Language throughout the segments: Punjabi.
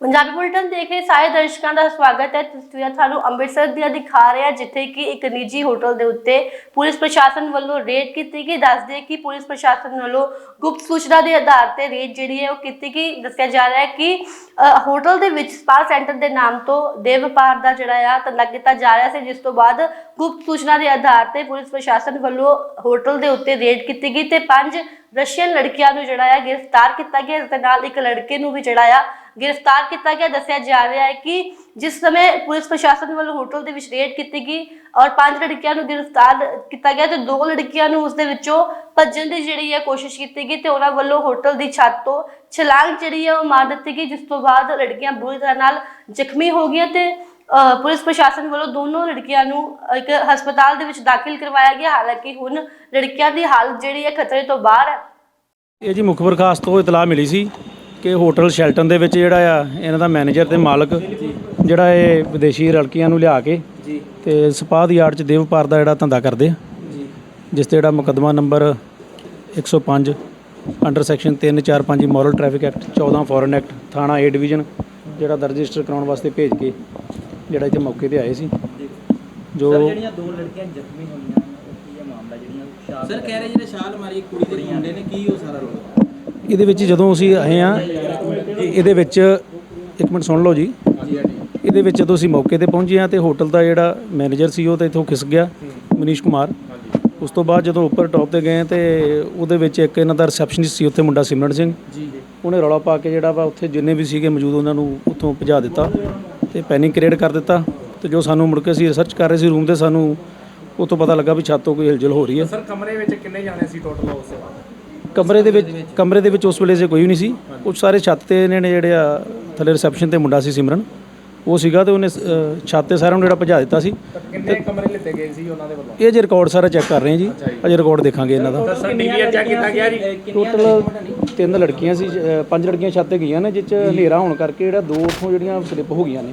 ਪੰਜਾਬੀ ਬੁਲਟਨ ਦੇਖ ਰਹੇ ਸਾਰੇ ਦਰਸ਼ਕਾਂ ਦਾ ਸਵਾਗਤ ਹੈ। ਤਸਵੀਰਾਂ ਤੁਹਾਨੂੰ ਅੰਮ੍ਰਿਤਸਰ ਦੀਆਂ ਦਿਖਾ ਰਹੇ ਜਿੱਥੇ ਕਿ ਇੱਕ ਨਿੱਜੀ ਹੋਟਲ ਦੇ ਉੱਤੇ ਪੁਲਿਸ ਪ੍ਰਸ਼ਾਸਨ ਵੱਲੋਂ ਰੇਡ ਕੀਤੀ ਗਈ। ਦੱਸਦੇ ਹੈ ਕਿ ਪੁਲਿਸ ਪ੍ਰਸ਼ਾਸਨ ਵੱਲੋਂ ਗੁਪਤ ਸੂਚਨਾ ਦੇ ਆਧਾਰ ਤੇ ਰੇਡ ਜਿਹੜੀ ਹੈ ਉਹ ਕੀਤੀ ਗਈ। ਦੱਸਿਆ ਜਾ ਰਿਹਾ ਹੈ ਕਿ ਹੋਟਲ ਦੇ ਵਿੱਚ ਸਪਾ ਸੈਂਟਰ ਦੇ ਨਾਮ ਤੋਂ ਦੇਹ ਵਪਾਰ ਦਾ ਜਿਹੜਾ ਆ, ਧੰਦਾ ਕੀਤਾ ਜਾ ਰਿਹਾ ਸੀ, ਜਿਸ ਤੋਂ ਬਾਅਦ ਗੁਪਤ ਸੂਚਨਾ ਦੇ ਆਧਾਰ ਤੇ ਪੁਲਿਸ ਪ੍ਰਸ਼ਾਸਨ ਵੱਲੋਂ ਹੋਟਲ ਦੇ ਉੱਤੇ ਰੇਡ ਕੀਤੀ ਗਈ ਤੇ ਪੰਜ ਰਸ਼ੀਅਨ ਲੜਕੀਆਂ ਨੂੰ ਜਿਹੜਾ ਆ ਗ੍ਰਿਫਤਾਰ ਕੀਤਾ ਗਿਆ। ਇਸ ਦੇ ਨਾਲ ਇੱਕ ਲੜਕੇ ਨੂੰ ਵੀ ਜਿਹੜਾ ਆ ਗ੍ਰਿਫਤਾਰ ਕੀਤਾ ਗਿਆ, ਦੱਸਿਆ ਜਾ ਰਿਹਾ ਹੈ ਕਿ ਜਿਸ ਸਮੇਂ ਪੁਲਿਸ ਪ੍ਰਸ਼ਾਸਨ ਵੱਲੋਂ ਹੋਟਲ ਦੇ ਵਿੱਚ ਰੇਡ ਕੀਤੀ ਗਈ ਔਰ ਪੰਜ ਲੜਕੀਆਂ ਨੂੰ ਗ੍ਰਿਫਤਾਰ ਕੀਤਾ ਗਿਆ ਤੇ ਦੋ ਲੜਕੀਆਂ ਨੂੰ ਉਸ ਦੇ ਵਿੱਚੋਂ ਭੱਜਣ ਦੀ ਜਿਹੜੀ ਹੈ ਕੋਸ਼ਿਸ਼ ਕੀਤੀ ਗਈ ਤੇ ਉਹਨਾਂ ਵੱਲੋਂ ਹੋਟਲ ਦੀ ਛੱਤ ਤੋਂ ਛਲਾਂਗ ਜਿਹੜੀ ਹੈ ਉਹ ਮਾਰ ਦਿੱਤੀ ਗਈ, ਜਿਸ ਤੋਂ ਬਾਅਦ ਲੜਕੀਆਂ ਬੁਰੀ ਤਰ੍ਹਾਂ ਨਾਲ ਜ਼ਖਮੀ ਹੋ ਗਈਆਂ ਤੇ ਪੁਲਿਸ ਪ੍ਰਸ਼ਾਸਨ ਵੱਲੋਂ ਦੋਨੋਂ ਲੜਕੀਆਂ ਨੂੰ ਇੱਕ ਹਸਪਤਾਲ ਦੇ ਵਿੱਚ ਦਾਖਲ ਕਰਵਾਇਆ ਗਿਆ। ਹਾਲਾਂਕਿ ਹੁਣ ਲੜਕੀਆਂ ਦੀ ਹਾਲਤ ਜਿਹੜੀ ਹੈ ਖਤਰੇ ਤੋਂ ਬਾਹਰ ਹੈ। ਇਹ ਜੀ ਮੁਖਬਰ ਖਾਸ ਤੋਂ ਇਤਲਾਹ ਮਿਲੀ ਸੀ ਕਿ ਹੋਟਲ ਸ਼ੈਲਟਨ ਦੇ ਵਿੱਚ ਜਿਹੜਾ ਆ ਇਹਨਾਂ ਦਾ ਮੈਨੇਜਰ ਤੇ ਮਾਲਕ ਜਿਹੜਾ ਇਹ ਵਿਦੇਸ਼ੀ ਲੜਕੀਆਂ ਨੂੰ ਲਿਆ ਕੇ ਜੀ। ਤੇ ਸਪਾਹ ਦੀ ਆੜ ਚ ਦੇਵ ਵਪਾਰ ਦਾ ਜਿਹੜਾ ਧੰਦਾ ਕਰਦੇ ਆ। ਜੀ। ਜਿਸ ਤੇ ਜਿਹੜਾ ਮੁਕੱਦਮਾ number 105 under section 345 moral traffic act 14 foreign act ਥਾਣਾ ਏ ਡਿਵੀਜ਼ਨ ਜਿਹੜਾ ਦਰਜ ਰਜਿਸਟਰ ਕਰਾਉਣ ਵਾਸਤੇ ਭੇਜ ਕੇ ਜਿਹੜਾ ਇੱਥੇ ਮੌਕੇ ਤੇ ਆਏ ਸੀ। ਜੋ। ਸਰ ਜਿਹੜੀਆਂ ਦੋ ਲੜਕੀਆਂ ਜ਼ਖਮੀ ਹੋਈਆਂ ਉਹ ਕੀ ਮਾਮਲਾ ਜਿਹੜੀਆਂ ਸਰ ਕਹਿ ਰਹੇ ਜਿਹੜੇ ਛਾਲ ਮਾਰੀ ਕੁੜੀ ਦੇ ਮੁੰਡੇ ਨੇ ਕੀ ਉਹ ਸਾਰਾ ਰੋਲ? ਇਹਦੇ ਵਿੱਚ ਜਦੋਂ ਅਸੀਂ ਆਏ ਆ ਇਹਦੇ ਵਿੱਚ ਇੱਕ ਮਿੰਟ ਸੁਣ ਲਓ ਜੀ। ਇਹਦੇ ਵਿੱਚ ਜਦੋਂ ਅਸੀਂ ਮੌਕੇ ਤੇ ਪਹੁੰਚੇ ਹਾਂ ਤੇ ਹੋਟਲ ਦਾ ਜਿਹੜਾ ਮੈਨੇਜਰ ਸੀ ਉਹ ਤਾਂ ਇੱਥੋਂ ਖਿਸ ਗਿਆ ਮਨੀਸ਼ ਕੁਮਾਰ। ਉਸ ਤੋਂ ਬਾਅਦ ਜਦੋਂ ਉੱਪਰ ਟੌਪ ਤੇ ਗਏ ਤੇ ਉਹਦੇ ਵਿੱਚ ਇੱਕ ਇਹਨਾਂ ਦਾ ਰਿਸੈਪਸ਼ਨਿਸਟ ਸੀ ਉੱਥੇ ਮੁੰਡਾ ਸਿਮਰਨ ਸਿੰਘ। ਜੀ ਉਹਨੇ ਰੌਲਾ ਪਾ ਕੇ ਜਿਹੜਾ ਵਾ ਉੱਥੇ ਜਿੰਨੇ ਵੀ ਸੀਗੇ ਮੌਜੂਦ ਉਹਨਾਂ ਨੂੰ ਉੱਥੋਂ ਭਜਾ ਦਿੱਤਾ ਤੇ ਪੈਨਿਕ ਕ੍ਰੀਏਟ ਕਰ ਦਿੱਤਾ ਤੇ ਜੋ ਸਾਨੂੰ ਮੁੜ ਕੇ ਅਸੀਂ ਰਿਸਰਚ ਕਰ ਰਹੇ ਸੀ ਰੂਮ ਦੇ ਸਾਨੂੰ ਉੱਥੋਂ ਪਤਾ ਲੱਗਾ ਵੀ ਛੱਤ ਤੋਂ ਕੋਈ ਹਿਲਜੁਲ ਹੋ ਰਹੀ ਹੈ। ਸਰ ਕਮਰੇ ਵਿੱਚ ਕਿੰਨੇ ਜਾਣੇ ਸੀ ਟੋਟਲ ਉਸ ਕਮਰੇ ਦੇ ਵਿੱਚ ਕਮਰੇ ਦੇ ਵਿੱਚ ਉਸ ਵੇਲੇ ਜੇ ਕੋਈ ਵੀ ਨਹੀਂ ਸੀ ਉਹ ਸਾਰੇ ਛੱਤ ਤੇ ਇਹਨਾਂ ਨੇ ਜਿਹੜੇ ਆ ਥੱਲੇ ਰਿਸੈਪਸ਼ਨ ਤੇ ਮੁੰਡਾ ਸੀ ਸਿਮਰਨ। ਉਹ ਸੀਗਾ ਤੇ ਉਹਨੇ ਅ, ਛੱਤ ਤੇ ਸਾਰਿਆਂ ਨੂੰ ਜਿਹੜਾ ਭਜਾ ਦਿੱਤਾ ਸੀ। ਕਿੰਨੇ ਕਮਰੇ ਲਿੱਤੇ ਗਏ ਸੀ ਉਹਨਾਂ ਦੇ ਵੱਲੋਂ? ਇਹ ਜੇ ਰਿਕਾਰਡ ਸਾਰਾ ਚੈੱਕ ਕਰ ਰਹੇ ਹਾਂ ਜੀ। ਅਜੇ ਰਿਕਾਰਡ ਦੇਖਾਂਗੇ ਇਹਨਾਂ ਦਾ। ਸਰ ਟੀਵੀ ਚੈੱਕ ਕੀਤਾ ਗਿਆ ਜੀ? ਟੋਟਲ ਤਿੰਨ ਲੜਕੀਆਂ ਸੀ ਅ, ਪੰਜ ਲੜਕੀਆਂ ਛੱਤ ਤੇ ਗਈਆਂ ਨੇ ਜਿਸ ਚ ਹਨੇਰਾ ਹੋਣ ਕਰਕੇ ਜਿਹੜਾ ਦੋ ਉੱਥੋਂ ਜਿਹੜੀਆਂ ਸਲਿੱਪ ਹੋ ਗਈਆਂ ਨੇ।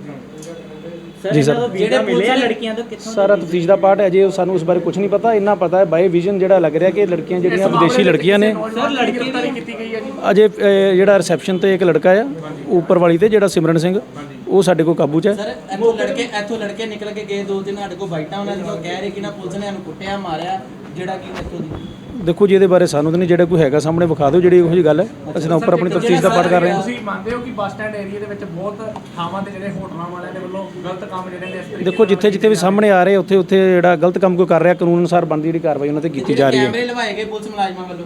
ਜੀ ਸਰ। ਜਿਹੜੇ ਮਿਲੇ ਲੜਕੀਆਂ ਤੋਂ ਕਿੱਥੋਂ ਸਾਰਾ ਤਫਤੀਸ਼ ਦਾ ਪਾਰਟ ਹੈ ਜੇ ਸਾਨੂੰ ਇਸ ਬਾਰੇ ਕੁਝ ਨਹੀਂ ਪਤਾ। ਇੰਨਾ ਪਤਾ ਹੈ ਬਾਈ ਵਿਜ਼ਨ ਜਿਹੜਾ ਲੱਗ ਰਿਹਾ ਕਿ ਲੜਕੀਆਂ ਜਿਹੜੀਆਂ ਵਿਦੇਸ਼ੀ ਲੜਕੀਆਂ ਨੇ ਸਰ ਲੜਕੀ ਗ੍ਰਿਫਤਾਰੀ ਕੀਤੀ ਗਈ ਹੈ ਜੀ। ਅਜੇ ਜਿਹੜਾ ਰਿਸੈਪਸ਼ਨ ਤੇ ਇੱਕ ਲੜਕਾ ਆ ਉੱਪਰ ਵਾਲੀ ਤੇ ਜਿਹੜਾ ਸਿਮਰਨ ਸਿੰਘ ਉਹ ਸਾਡੇ ਕੋਲ ਕਾਬੂ 'ਚ ਹੈ। ਸਰ ਇੱਥੋਂ ਲੜਕੇ ਇੱਥੋਂ ਲੜਕੇ ਨਿਕਲ ਕੇ ਗਏ ਦੋ ਦਿਨ ਸਾਡੇ ਕੋਲ ਬਾਈਟਾਂ ਉਹਨਾਂ ਦੀਆਂ ਕਹਿ ਰਹੇ ਕਿ ਨਾ ਪੁਲਿਸ ਨੇ ਇਹਨੂੰ ਕੁੱਟਿਆ ਮਾਰਿਆ। ਜਿਹੜਾ ਕਿ ਇੱਥੋਂ ਦੀ ਦੇਖੋ ਜੀ ਇਹਦੇ ਬਾਰੇ ਸਾਨੂੰ ਤਾਂ ਨਹੀਂ ਜਿਹੜਾ ਕੋਈ ਹੈਗਾ ਸਾਹਮਣੇ ਵਿਖਾ ਦਿਓ ਜਿਹੜੀ ਇਹੋ ਜਿਹੀ ਗੱਲ ਹੈ। ਅਸੀਂ ਤਾਂ ਉੱਪਰ ਆਪਣੀ ਤਫਤੀਸ਼ ਦਾ ਪਾਰਟ ਕਰ ਰਹੇ ਹਾਂ। ਤੁਸੀਂ ਮੰਨਦੇ ਹੋ ਕਿ ਬੱਸ ਸਟੈਂਡ ਏਰੀਆ ਦੇ ਵਿੱਚ ਬਹੁਤ ਥਾਵਾਂ ਤੇ ਜਿਹੜੇ ਹੋਟਲਾਂ ਵਾਲਿਆਂ ਦੇ ਵੱਲੋਂ ਗਲਤ ਕੰਮ ਜਿਹੜੇ ਨੇ ਇਸ ਤਰੀਕੇ ਦੇਖੋ ਜਿੱਥੇ ਜਿੱਥੇ ਵੀ ਸਾਹਮਣੇ ਆ ਰਹੇ ਉੱਥੇ ਉੱਥੇ ਜਿਹੜਾ ਗਲਤ ਕੰਮ ਕੋਈ ਕਰ ਰਿਹਾ ਕਾਨੂੰਨ ਅਨੁਸਾਰ ਬਣਦੀ ਜਿਹੜੀ ਕਾਰਵਾਈ ਉਹਨਾਂ ਤੇ ਕੀਤੀ ਜਾ ਰਹੀ ਹੈ। ਕੈਮਰੇ ਲਵਾਏ ਗਏ ਪੁਲਿਸ ਮੁਲਾਜ਼ਮਾਂ ਵੱਲੋਂ।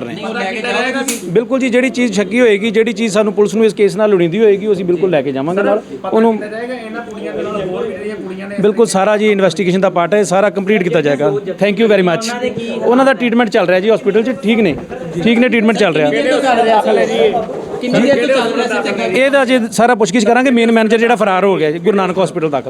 ਰਹੇ ਹਾਂ। ਉਹ ਲੈ ਕੇ ਜਾਏਗਾ ਬਿਲਕੁਲ ਜੀ ਜਿਹੜੀ ਚੀਜ਼ ਸ਼ੱਕੀ ਹੋਏਗੀ ਜਿਹੜੀ ਚੀਜ਼ ਸਾਨੂੰ ਪੁਲਿਸ ਨੂੰ ਇਸ ਕੇਸ ਨਾਲ ਲੋੜੀਂਦੀ ਹੋਏਗੀ ਉਹ ਅਸੀਂ ਬਿਲਕੁਲ ਲੈ ਕੇ ਜਾਵਾਂਗੇ ਨਾਲ। ਉਹਨੂੰ ਬਿਲਕੁਲ ਸਾਰਾ ਜੀ ਇਨਵੈਸਟੀਗੇਸ਼ਨ ਦਾ ਪਾਰਟ ਹੈ ਸਾਰਾ ਕੰਪਲੀਟ ਕੀਤਾ ਜਾਏਗਾ। ਥੈਂਕ ਯੂ ਵੈਰੀ ਮੱਚ ਉਹਨਾਂ ਦਾ ਟ੍ਰੀਟਮੈਂਟ ਚੱਲ ਰਿਹਾ ਜੀ ਹਸਪੀਟਲ 'ਚ ਠੀਕ ਨੇ? ਠੀਕ ਨੇ ਟ੍ਰੀਟਮੈਂਟ ਚੱਲ ਰਿਹਾ। ਕਿੰਨੀ ਦੇਰ ਤੋਂ ਚੱਲ ਰਿਹਾ ਸੀ ਚੰਗਾ ਇਹਦਾ ਜੀ ਸਾਰਾ ਪੁੱਛਗਿੱਛ ਕਰਾਂਗੇ ਮੇਨ ਮੈਨੇਜਰ ਜਿਹੜਾ ਫਰਾਰ ਹੋ ਗਿਆ ਜੀ ਗੁਰੂ ਨਾਨਕ ਹਸਪੀਟਲ ਦਾਖਲ।